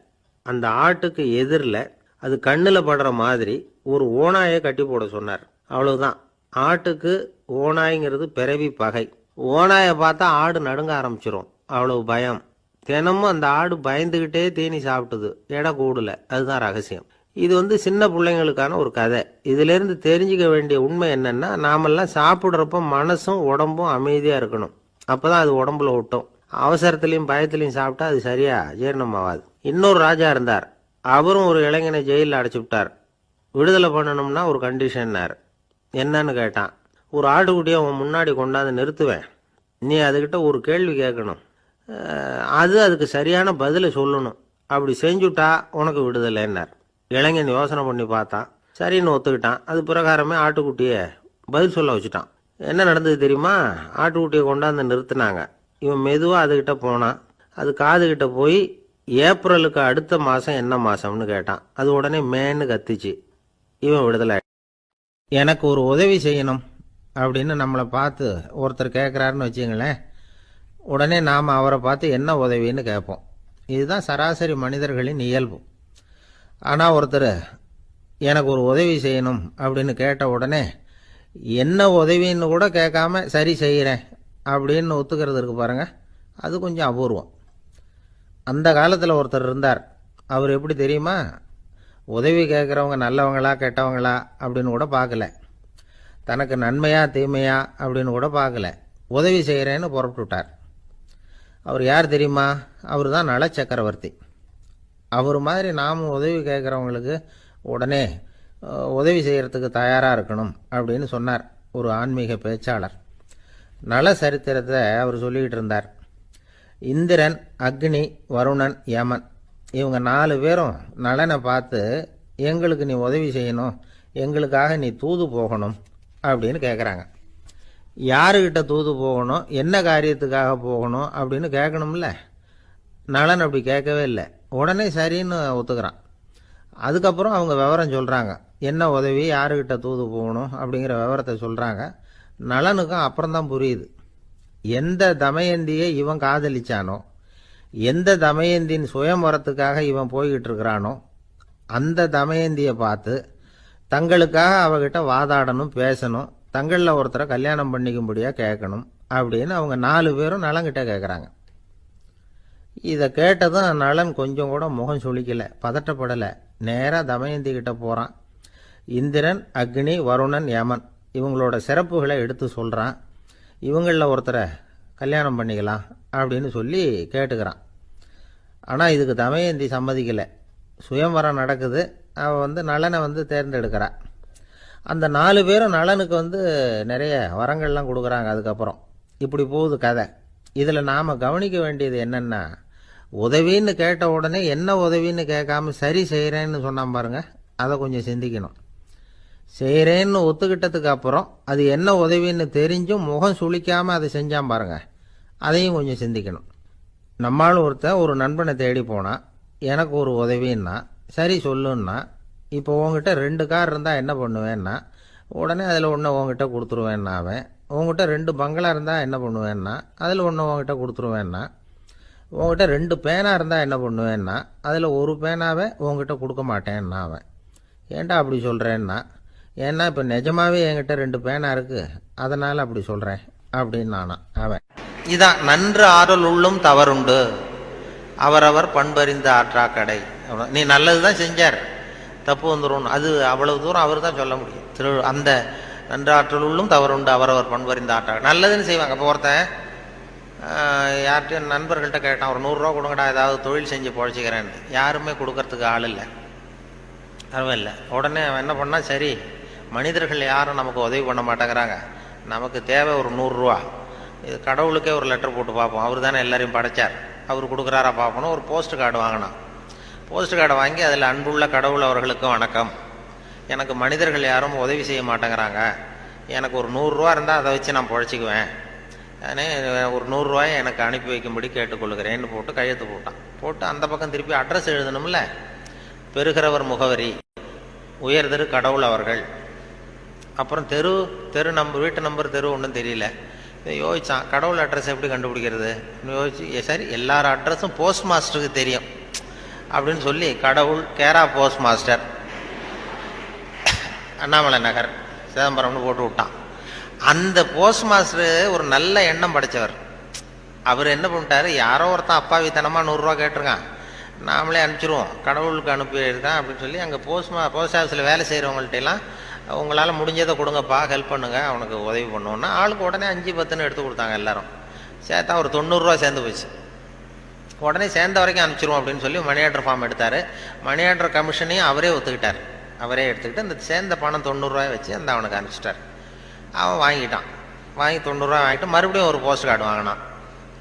அந்த ஆட்டுக்கு எதிரில் அது கண்ணில் படுற மாதிரி ஒரு ஓனாயை கட்டி போட சொன்னார். அவ்வளவுதான். ஆட்டுக்கு ஓனாய்ங்கிறது பிறவி பகை. ஓனாயை பார்த்தா ஆடு நடுங்க ஆரம்பிச்சிரும். அவ்வளவு பயம். தினமும் அந்த ஆடு பயந்துக்கிட்டே தேனி சாப்பிட்டது. எடை கூடல. அதுதான் ரகசியம். இது வந்து சின்ன பிள்ளைங்களுக்கான ஒரு கதை. இதிலிருந்து தெரிஞ்சுக்க வேண்டிய உண்மை என்னென்னா நாமெல்லாம் சாப்பிட்றப்ப மனசும் உடம்பும் அமைதியாக இருக்கணும். அப்போ தான் அது உடம்புல ஒட்டும். அவசரத்துலையும் பயத்துலையும் சாப்பிட்டா அது சரியாக ஜீரணமாகாது இன்னொரு ராஜா இருந்தார். அவரும் ஒரு இளைஞனை ஜெயிலில் அடைச்சி விட்டார். விடுதலை பண்ணணும்னா ஒரு கண்டிஷன்னார் என்னன்னு கேட்டான். ஒரு ஆட்டுக்குட்டியை அவன் முன்னாடி கொண்டாந்து நிறுத்துவேன். நீ அதுக்கிட்ட ஒரு கேள்வி கேட்கணும். அது அதுக்கு சரியான பதிலை சொல்லணும். அப்படி செஞ்சுட்டா உனக்கு விடுதலைன்னார். இளைஞன் யோசனை பண்ணி பார்த்தான். சரின்னு ஒத்துக்கிட்டான். அது பிரகாரமே ஆட்டுக்குட்டியை பதில் சொல்ல வச்சுட்டான். என்ன நடந்தது தெரியுமா? ஆட்டுக்குட்டியை கொண்டாந்து நிறுத்தினாங்க. இவன் மெதுவாக அதுக்கிட்ட போனான். அது காதுகிட்ட போய் ஏப்ரலுக்கு அடுத்த மாதம் என்ன மாதம்னு கேட்டான். அது உடனே மேன்னு கத்திச்சு. இவன் விடுதலை எனக்கு ஒரு உதவி செய்யணும் அப்படின்னு நம்மளை பார்த்து ஒருத்தர் கேட்குறாருன்னு வச்சுங்களேன். உடனே நாம் அவரை பார்த்து என்ன உதவின்னு கேட்போம். இதுதான் சராசரி மனிதர்களின் இயல்பு. ஆனால் ஒருத்தர் எனக்கு ஒரு உதவி செய்யணும் அப்படின்னு கேட்ட உடனே என்ன உதவின்னு கூட கேட்காம சரி செய்கிறேன் அப்படின்னு ஒத்துக்கிறது இருக்கு பாருங்கள் அது கொஞ்சம் அபூர்வம். அந்த காலத்தில் ஒருத்தர் இருந்தார். அவர் எப்படி தெரியுமா? உதவி கேட்குறவங்க நல்லவங்களா கெட்டவங்களா அப்படின்னு கூட பார்க்கல. தனக்கு நன்மையா தீமையா அப்படின்னு கூட பார்க்கல. உதவி செய்கிறேன்னு புறப்பட்டு விட்டார். அவர் யார் தெரியுமா? அவர் தான் நல சக்கரவர்த்தி. அவர் மாதிரி நாமும் உதவி கேட்குறவங்களுக்கு உடனே உதவி செய்கிறதுக்கு தயாராக இருக்கணும் அப்படின்னு சொன்னார் ஒரு ஆன்மீக பேச்சாளர். நல சரித்திரத்தை அவர் சொல்லிக்கிட்டு இருந்தார். இந்திரன் அக்னி வருணன் யமன். இவங்க நாலு பேரும் நலனை பார்த்து எங்களுக்கு நீ உதவி செய்யணும் எங்களுக்காக நீ தூது போகணும் அப்படின்னு கேட்குறாங்க யாருக்கிட்ட தூது போகணும் என்ன காரியத்துக்காக போகணும் அப்படின்னு கேட்கணும்ல நலன் அப்படி கேட்கவே இல்லை. உடனே சரின்னு ஒத்துக்கிறான். அதுக்கப்புறம் அவங்க விவரம் சொல்கிறாங்க என்ன உதவி யாருக்கிட்ட தூது போகணும் அப்படிங்கிற விவரத்தை சொல்கிறாங்க நலனுக்கும் அப்புறம் தான் புரியுது. எந்த தமயந்தியை இவன் காதலிச்சானோ எந்த தமயந்தின் சுயம்பரத்துக்காக இவன் போய்கிட்டு இருக்கிறானோ அந்த தமயந்தியை பார்த்து தங்களுக்காக அவகிட்ட வாதாடணும் பேசணும் தங்களில் ஒருத்தரை கல்யாணம் பண்ணிக்கும்படியாக கேட்கணும் அப்படின்னு அவங்க நாலு பேரும் நலங்கிட்ட கேட்குறாங்க. இதை கேட்டதும் நலன் கொஞ்சம் கூட முகம் சுழிக்கலை பதட்டப்படலை. நேராக தமயந்தி கிட்ட போகிறான் இந்திரன் அக்னி வருணன் யமன் இவங்களோட சிறப்புகளை எடுத்து சொல்கிறான் இவங்களில் ஒருத்தரை கல்யாணம் பண்ணிக்கலாம் அப்படின்னு சொல்லி கேட்டுக்கிறான். ஆனால் இதுக்கு தமயந்தி சம்மதிக்கலை. சுயம்வரம் நடக்குது. அவள் வந்து நலனை வந்து தேர்ந்தெடுக்கிறா. அந்த நாலு பேரும் நலனுக்கு வந்து நிறைய வரங்கள்லாம் கொடுக்குறாங்க அதுக்கப்புறம். இப்படி போகுது கதை. இதில் நாம் கவனிக்க வேண்டியது என்னென்னா உதவின்னு கேட்ட உடனே என்ன உதவின்னு கேட்காம சரி செய்கிறேன்னு சொன்னான் பாருங்கள் அதை கொஞ்சம் சிந்திக்கணும். செய்கிறேன்னு ஒத்துக்கிட்டதுக்கு அப்புறம் அது என்ன உதவின்னு தெரிஞ்சும் முகம் சுளிக்காமல் அதை செஞ்சான் பாருங்க. அதையும் கொஞ்சம் சிந்திக்கணும். நம்மளும் ஒருத்தன் ஒரு நண்பனை தேடி போனால் எனக்கு ஒரு உதவின்னா சரி சொல்லுன்னா இப்போ உங்ககிட்ட ரெண்டு கார் இருந்தால் என்ன பண்ணுவேன்னா உடனே அதில் ஒன்று உங்ககிட்ட கொடுத்துருவேன்னா அவன். உங்ககிட்ட ரெண்டு பங்களா இருந்தால் என்ன பண்ணுவேன்னா அதில் ஒன்று உங்ககிட்ட கொடுத்துருவேன்னா உங்ககிட்ட ரெண்டு பேனா இருந்தால் என்ன பண்ணுவேன்னா அதில் ஒரு பேனாவை உங்ககிட்ட கொடுக்க மாட்டேன்னா அவன். ஏன்டா அப்படி சொல்கிறேன்னா ஏன்னா இப்போ நிஜமாவே என்கிட்ட ரெண்டு பேனா இருக்குது அதனால் அப்படி சொல்கிறேன் அப்படின்னு நானா. அவன். இதான் நன்று ஆறல் உள்ளும் தவறுண்டு. அவரவர் பண்பறிந்த ஆற்றா கடை. நீ நல்லது தான் செஞ்சார். தப்பு வந்துடும் அது அவ்வளவு தூரம் அவர் தான் சொல்ல முடியும். திரு அந்த நன்று ஆற்றல் உள்ளும் தவறுண்டு. அவரவர் பண்பறிந்த ஆற்றா நல்லதுன்னு செய்வாங்க. இப்போ ஒருத்தன் யார்கிட்டையும் யார்கிட்டயும் நண்பர்கள்ட்ட கேட்டான் ஒரு நூறுரூவா கொடுங்கடா ஏதாவது தொழில் செஞ்சு பொழைச்சிக்கிறேன்னு. யாருமே கொடுக்கறதுக்கு ஆள் இல்லை. அதுவும் இல்லை. உடனே அவன் என்ன பண்ணால் சரி மனிதர்கள் யாரும் நமக்கு உதவி பண்ண மாட்டேங்கிறாங்க. நமக்கு தேவை ஒரு நூறுரூவா இது கடவுளுக்கே ஒரு லெட்டர் போட்டு பார்ப்போம். அவர் தானே எல்லாரையும் படைச்சார். அவர் கொடுக்குறாரா பார்ப்போம் ஒரு போஸ்ட் கார்டு வாங்கினான் போஸ்ட் கார்டை வாங்கி அதில் அன்புள்ள கடவுள் அவர்களுக்கு வணக்கம். எனக்கு மனிதர்கள் யாரும் உதவி செய்ய மாட்டேங்கிறாங்க. எனக்கு ஒரு நூறுரூவா இருந்தால் அதை வச்சு நான் பொழைச்சிக்குவேன். நானே ஒரு நூறுரூவாயை எனக்கு அனுப்பி வைக்கும்படி கேட்டுக்கொள்கிறேன்னு போட்டு கையெழுத்து போட்டான். போட்டு அந்த பக்கம் திருப்பி அட்ரஸ் எழுதணும்ல. பெறுகிறவர் முகவரி. உயர்திரு கடவுள் அவர்கள். அப்புறம் தெரு தெரு நம்பர் வீட்டு நம்பர் தெரு ஒன்றும் தெரியல. யோசித்தான் கடவுள் அட்ரஸ் எப்படி கண்டுபிடிக்கிறது? யோசிச்சு சரி எல்லார் அட்ரஸும் போஸ்ட் மாஸ்டருக்கு தெரியும். அப்படின்னு சொல்லி கடவுள் care of postmaster Annamalai Nagar சிதம்பரம்னு போட்டு விட்டான். அந்த போஸ்ட் மாஸ்டர் ஒரு நல்ல எண்ணம் படைச்சவர். அவர் என்ன பண்ணிட்டாரு? யாரோ ஒருத்தன் அப்பாவித்தனமாக நூறுரூவா கேட்டிருக்கான். நாமளே அனுப்பிச்சிருவோம். கடவுளுக்கு அனுப்பியிருக்கான் அப்படின்னு சொல்லி அங்கே போஸ்ட் மா போஸ்ட் ஆஃபீஸில் வேலை செய்கிறவங்கள்ட்ட எல்லாம் உங்களால் முடிஞ்சதை கொடுங்கப்பா ஹெல்ப் பண்ணுங்க அவனுக்கு உதவி பண்ணுவோன்னா ஆளுக்கு உடனே அஞ்சு பத்துன்னு எடுத்து கொடுத்தாங்க எல்லாரும். சேர்த்தா ஒரு தொண்ணூறுரூவா சேர்ந்து போச்சு. உடனே சேர்ந்த வரைக்கும் அனுப்பிச்சிருவோம் அப்படின்னு சொல்லி மணி ஆர்டர் ஃபார்ம் எடுத்தார். மணி ஆர்டர் கமிஷனையும் அவரே ஒத்துக்கிட்டார். அவரே எடுத்துக்கிட்டு அந்த சேர்ந்த பணம் தொண்ணூறுரூவாய் வச்சு அந்த அவனுக்கு அனுப்பிச்சிட்டார். அவன் வாங்கிட்டான். வாங்கி தொண்ணூறுரூவா வாங்கிட்டு மறுபடியும் ஒரு போஸ்ட் கார்டு வாங்கினான்.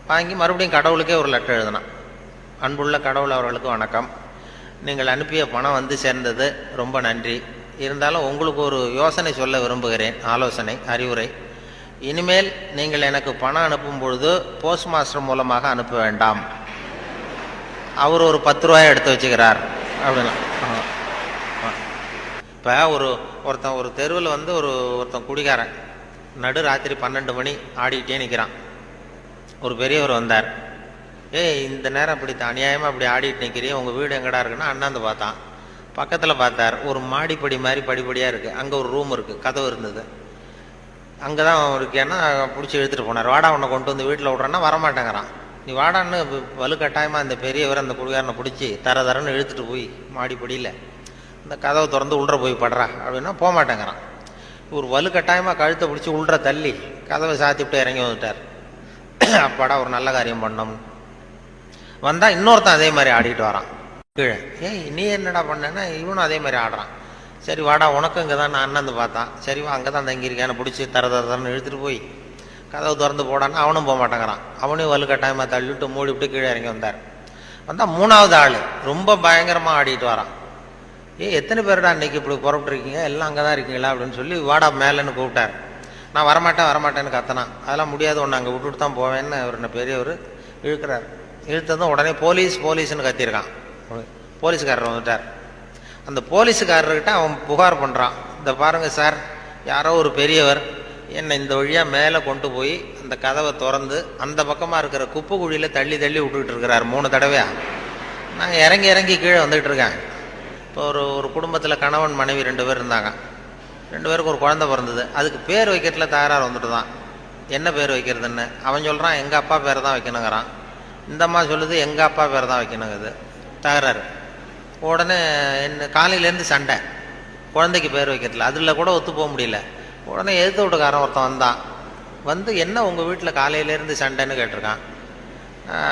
வாங்கி மறுபடியும் கடவுளுக்கே ஒரு லெட்டர் எழுதினான். அன்புள்ள கடவுள் அவர்களுக்கு வணக்கம். நீங்கள் அனுப்பிய பணம் வந்து சேர்ந்தது. ரொம்ப நன்றி. இருந்தாலும் உங்களுக்கு ஒரு யோசனை சொல்ல விரும்புகிறேன் ஆலோசனை அறிவுரை. இனிமேல் நீங்கள் எனக்கு பணம் அனுப்பும் பொழுது போஸ்ட் மாஸ்டர் மூலமாக அனுப்ப வேண்டாம். அவர் ஒரு பத்து ரூபாயை எடுத்து வச்சுக்கிறார். அப்படின்னா இப்போ ஒரு ஒருத்தன் ஒரு தெருவில் வந்து ஒரு ஒருத்தன் குடிகாரன். நடு ராத்திரி பன்னெண்டு மணி ஆடிக்கிட்டே நிற்கிறான் ஒரு பெரியவர் வந்தார். ஏய் இந்த நேரம் இப்படி அநியாயமாக அப்படி ஆடிட்டு நிற்கிறியே உங்கள் வீடு எங்கடா இருக்குன்னா அண்ணாந்து பார்த்தான். பக்கத்தில் பார்த்தார். ஒரு மாடிப்படி மாதிரி படிப்படியாக இருக்குது அங்கே ஒரு ரூம் இருக்குது கதவு இருந்தது. அங்கே தான் இருக்கேன்னா பிடிச்சி எழுத்துகிட்டு போனார். வாடா உன்னை கொண்டு வந்து வீட்டில் விட்றேன்னா வரமாட்டேங்கிறான். நீ வாடான்னு வலுக்கட்டாயமாக அந்த பெரியவர் அந்த குடிகாரனை பிடிச்சி தர தரன்னு இழுத்துட்டு போய் மாடிப்படியில் இந்த கதவை திறந்து உள்ள போய் படுறா. அப்படின்னா போக மாட்டேங்கிறான் இவர் வலுக்கட்டாயமாக கழுத்தை பிடிச்சி உள்ளற தள்ளி கதவை சாத்திவிட்டு இறங்கி வந்துட்டார். அப்பாடா ஒரு நல்ல காரியம் பண்ணோம் வந்தால் இன்னொருத்தன் அதே மாதிரி ஆடிக்கிட்டு வரான். கீழே ஏய் நீ என்னடா பண்ணேன்னா இவனும் அதே மாதிரி ஆடுறான். சரி வாடா உனக்கும் இங்கே தான் நான் அண்ணந்து பார்த்தான். சரி வா அங்கே தான் தங்கியிருக்கேன்னு பிடிச்சி தர தர தரன்னு இழுத்துட்டு போய் கதவு திறந்து போடான்னு அவனும் போக மாட்டேங்கிறான். அவனையும் வலுக்கட்டாயமாக தள்ளிவிட்டு மூடி விட்டு கீழே இறங்கி வந்தார். வந்தால் மூணாவது ஆள் ரொம்ப பயங்கரமாக ஆடிட்டு வரான். ஏ எத்தனை பேருடா இன்னைக்கு இப்படி புறப்பட்டுருக்கீங்க? எல்லாம் அங்கே தான் இருக்கீங்களா? அப்படின்னு சொல்லி வாடா மேலேன்னு கூப்பிட்டார். நான் வரமாட்டேன் வரமாட்டேன்னு கத்தனான். அதெல்லாம் முடியாது ஒன்று அங்கே விட்டுட்டு தான் போவேன்னு அவர் என்ன பெரியவர் இழுக்கிறார். இழுத்ததும் உடனே போலீஸ் போலீஸ்னு கத்தியிருக்கான். போலீஸ்காரர் வந்துட்டார். அந்த போலீஸுக்காரர்கிட்ட அவன் புகார் பண்ணுறான் இந்த பாருங்கள் சார் யாரோ ஒரு பெரியவர் என்னை இந்த வழியாக மேலே கொண்டு போய் அந்த கதவை திறந்து அந்த பக்கமாக இருக்கிற குப்பை குழியில் தள்ளி தள்ளி விட்டுக்கிட்டு இருக்கிறார் மூணு தடவையா. நாங்கள் இறங்கி இறங்கி கீழே வந்துகிட்டு இருக்கேன். இப்போ ஒரு ஒரு குடும்பத்தில் கணவன் மனைவி ரெண்டு பேர் இருந்தாங்க. ரெண்டு பேருக்கு ஒரு குழந்தை பிறந்தது. அதுக்கு பேர் வைக்கிறதுல தயாராக வந்துட்டு தான். என்ன பேர் வைக்கிறதுன்னு? அவன் சொல்கிறான் எங்கள் அப்பா பேர் தான் வைக்கணுங்கிறான். இந்த அம்மா சொல்லுது எங்கள் அப்பா பேர் தான் வைக்கணுங்குது. தகராறு. உடனே என்ன காலையிலேருந்து சண்டை. குழந்தைக்கு பேர் வைக்கிறதுல. அதில் கூட ஒத்து போக முடியல. உடனே எழுத்து வீட்டுக்காரன் ஒருத்தன் வந்தான். வந்து என்ன உங்கள் வீட்டில் காலையிலேருந்து சண்டைன்னு கேட்டிருக்கான்?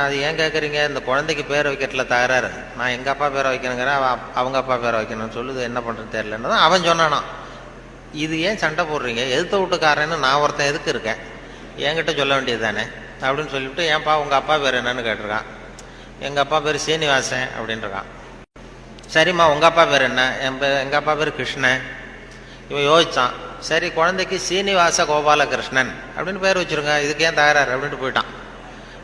அது ஏன் கேட்குறீங்க இந்த குழந்தைக்கு பேர் வைக்கிறதுல தகராறு. நான் எங்கள் அப்பா பேரை வைக்கணுங்கிறேன். அவ அவங்க அப்பா பேரை வைக்கணும்னு சொல்லுது. என்ன பண்ணுறது தெரியலன்னு தான் அவன் சொன்னானான் இது ஏன் சண்டை போடுறீங்க? எதிர்த்த வீட்டுக்காரன்னு நான் ஒருத்தன் எதுக்கு இருக்கேன்? என்கிட்ட சொல்ல வேண்டியது தானே? அப்படின்னு சொல்லிவிட்டு ஏன்ப்பா உங்கள் அப்பா பேர் என்னன்னு கேட்டிருக்கான். எங்கள் அப்பா பேர் சீனிவாசன் அப்படின்றான் சரிம்மா உங்கள் அப்பா பேர் என்ன? என் பேர் எங்கள் அப்பா பேர் கிருஷ்ணன். இவன் யோசித்தான் சரி குழந்தைக்கு சீனிவாச கோபாலகிருஷ்ணன் அப்படின்னு பேர் வச்சிருங்க இதுக்கு ஏன் தகராறு அப்படின்ட்டு போயிட்டான்.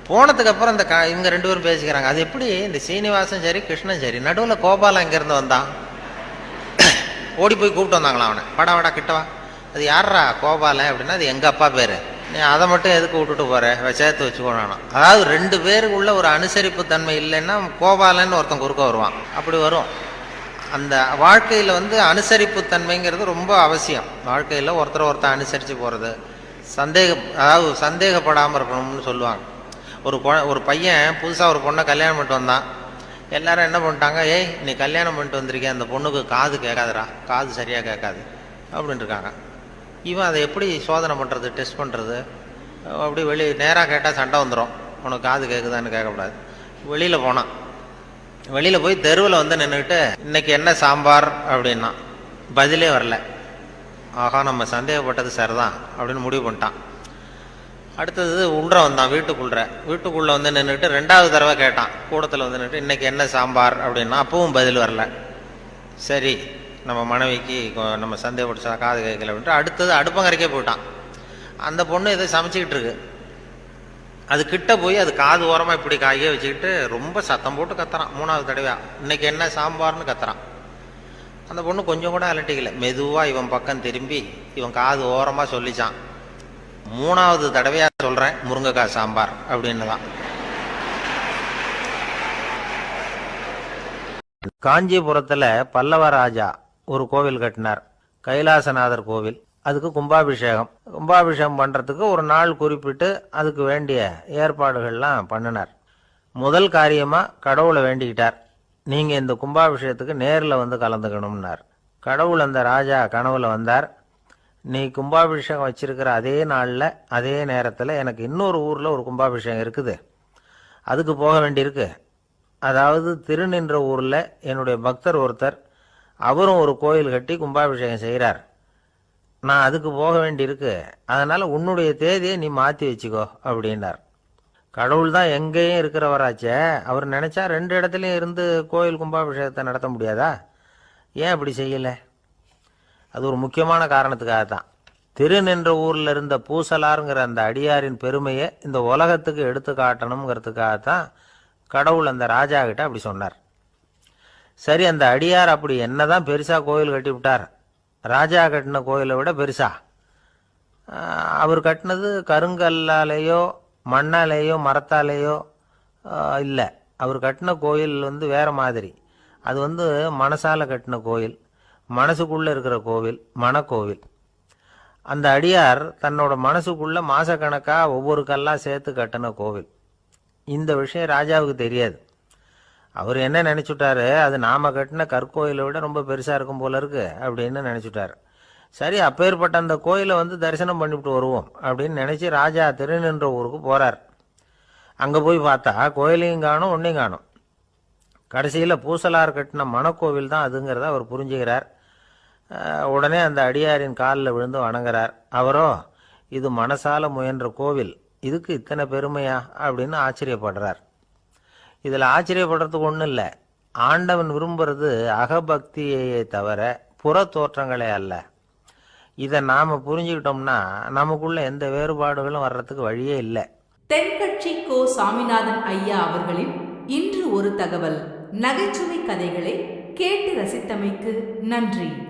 போனதுக்கப்புறம் இந்த க இவங்க ரெண்டு பேரும் பேசிக்கிறாங்க அது எப்படி? இந்த சீனிவாசன் சரி கிருஷ்ணன் சரி நடுவில் கோபாலம் இங்கேருந்து வந்தான்? ஓடி போய் கூப்பிட்டு வந்தாங்களா அவனை. படா வடா கிட்டவா அது யாரா கோபாலன் அப்படின்னா அது எங்கள் அப்பா பேர். நீ அதை மட்டும் எதுக்கு விட்டுட்டு போற? வ- சேர்த்து வச்சுக்கோணும் அதாவது ரெண்டு பேருக்குள்ள ஒரு அனுசரிப்பு தன்மை இல்லைன்னா கோபாலன்னு ஒருத்தன் குறுக்க வருவான். அப்படி வரும். அந்த வாழ்க்கையில் வந்து அனுசரிப்பு தன்மைங்கிறது ரொம்ப அவசியம். வாழ்க்கையில் ஒருத்தர் ஒருத்தர் அனுசரித்து போகிறது சந்தேகம் அதாவது சந்தேகப்படாமல் இருக்கணும்னு சொல்லுவாங்க. ஒரு பொ ஒரு பையன் புதுசாக ஒரு பொண்ணை கல்யாணம் பண்ணிட்டு வந்தான். எல்லாரும் என்ன பண்ணிட்டாங்க? ஏய் நீ கல்யாணம் பண்ணிட்டு வந்திருக்கிய? அந்த பொண்ணுக்கு காது கேட்காதுடா. காது சரியாக கேட்காது. அப்படின்ட்டு இருக்காங்க. இவன் அதை எப்படி சோதனை பண்ணுறது டெஸ்ட் பண்ணுறது அப்படி வெளி நேராக கேட்டால் சண்டை வந்துடும் உனக்கு காது கேட்குதான்னு கேட்கக்கூடாது. வெளியில் போனான். வெளியில் போய் தெருவில் வந்து நின்றுக்கிட்டு இன்றைக்கி என்ன சாம்பார்? அப்படின்னா பதிலே வரல. ஆஹா நம்ம சந்தேகப்பட்டது சரிதான் அப்படின்னு முடிவு பண்ணிட்டான். அடுத்தது உள்ற வந்தான் வீட்டுக்குள்ள. வீட்டுக்குள்ளே வந்து நின்றுட்டு ரெண்டாவது தடவை கேட்டான். கூடத்தில் வந்து நின்றுட்டு இன்றைக்கி என்ன சாம்பார்? அப்படின்னா அப்பவும் பதில் வரல. சரி நம்ம மனைவிக்கு நம்ம சந்தேகப்பட்டு காது கேட்கல அப்படின்ட்டு அடுத்தது அடுப்பங்கரைக்கே போயிட்டான். அந்த பொண்ணு இதை சமைச்சிக்கிட்டு இருக்கு. அது கிட்ட போய் அது காது ஓரமாக இப்படி காயே வச்சுக்கிட்டு ரொம்ப சத்தம் போட்டு கத்துறான். மூணாவது தடவையாக இன்னைக்கு என்ன சாம்பார்னு கத்துறான். அந்த பொண்ணு கொஞ்சம் கூட அலட்டிக்கல. மெதுவாக இவன் பக்கம் திரும்பி இவன் காது ஓரமாக சொல்லிச்சான். மூணாவது தடவையாக சொல்கிறேன் முருங்கைக்காய் சாம்பார் அப்படின்னு தான் காஞ்சிபுரத்தில் பல்லவ ராஜா ஒரு கோவில் கட்டினார். கைலாசநாதர் கோவில். அதுக்கு கும்பாபிஷேகம். கும்பாபிஷேகம் பண்ணுறதுக்கு ஒரு நாள் குறிப்பிட்டு அதுக்கு வேண்டிய ஏற்பாடுகள்லாம் பண்ணினார். முதல் காரியமாக கடவுளை வேண்டிக்கிட்டார். நீங்கள் இந்த கும்பாபிஷேகத்துக்கு நேரில் வந்து கலந்துக்கணும்னார். கடவுள் அந்த ராஜா கனவுல வந்தார். நீ கும்பாபிஷேகம் வச்சிருக்கிற அதே நாளில் அதே நேரத்தில் எனக்கு இன்னொரு ஊரில் ஒரு கும்பாபிஷேகம் இருக்குது. அதுக்கு போக வேண்டியிருக்கு. அதாவது திருநின்ற ஊரில் என்னுடைய பக்தர் ஒருத்தர் அவரும் ஒரு கோயில் கட்டி கும்பாபிஷேகம் செய்கிறார். நான் அதுக்கு போக வேண்டியிருக்கு. அதனால் உன்னுடைய தேதியை நீ மாற்றி வச்சுக்கோ அப்படின்னார். கடவுள் தான் எங்கேயும் இருக்கிறவராச்சே. அவர் நினச்சா ரெண்டு இடத்துலையும் இருந்து கோயில் கும்பாபிஷேகத்தை நடத்த முடியாதா? ஏன் அப்படி செய்யலை? அது ஒரு முக்கியமான காரணத்துக்காக தான். திருநின்ற ஊரில் இருந்த பூசலாருங்கிற அந்த அடியாரின் பெருமையை இந்த உலகத்துக்கு எடுத்து காட்டணுங்கிறதுக்காக தான் கடவுள் அந்த ராஜா கிட்ட அப்படி சொன்னார். சரி அந்த அடியார் அப்படி என்னதான் பெருசாக கோயில் கட்டி விட்டார். ராஜா கட்டின கோயிலை விட பெருசா. அவர் கட்டினது கருங்கல்லாலேயோ மண்ணாலேயோ மரத்தாலேயோ இல்லை. அவர் கட்டின கோயில் வந்து வேற மாதிரி. அது வந்து மனசால கட்டின கோயில் மனசுக்குள்ளே இருக்கிற கோவில் மனக்கோவில். அந்த அடியார் தன்னோட மனசுக்குள்ள மாசக்கணக்காக ஒவ்வொரு கல்லாக சேர்த்து கட்டின கோவில். இந்த விஷயம் ராஜாவுக்கு தெரியாது. அவர் என்ன நினச்சிட்டாரு? அது நாம் கட்டின கற்கோயிலை விட ரொம்ப பெருசாக இருக்கும் போல இருக்கு அப்படின்னு நினச்சுட்டாரு. சரி அப்பேற்பட்ட அந்த கோயிலை வந்து தரிசனம் பண்ணிவிட்டு வருவோம் அப்படின்னு நினச்சி ராஜா திருநின்ற ஊருக்கு போகிறார் அங்கே போய் பார்த்தா கோயிலையும் காணும் ஒன்றையும் காணும். கடைசியில் பூசலார் கட்டின மணக்கோவில் தான் அதுங்கிறத அவர் புரிஞ்சுக்கிறார். உடனே அந்த அடியாரின் காலில் விழுந்து வணங்குறார். அவரோ இது மனசால முயன்ற கோவில் இதுக்கு இத்தனை பெருமையா அப்படின்னு ஆச்சரியப்படுறார். இதில் ஆச்சரியப்படுறதுக்கு ஒன்றும் இல்லை. ஆண்டவன் விரும்புறது அகபக்தியையே தவிர புற தோற்றங்களே அல்ல. இதை நாம் புரிஞ்சுக்கிட்டோம்னா நமக்குள்ள எந்த வேறுபாடுகளும் வர்றதுக்கு வழியே இல்லை. தென்கட்சி கோ சாமிநாதன் ஐயா அவர்களின் இன்று ஒரு தகவல். நகைச்சுவை கதைகளை கேட்டு ரசித்தமைக்கு நன்றி.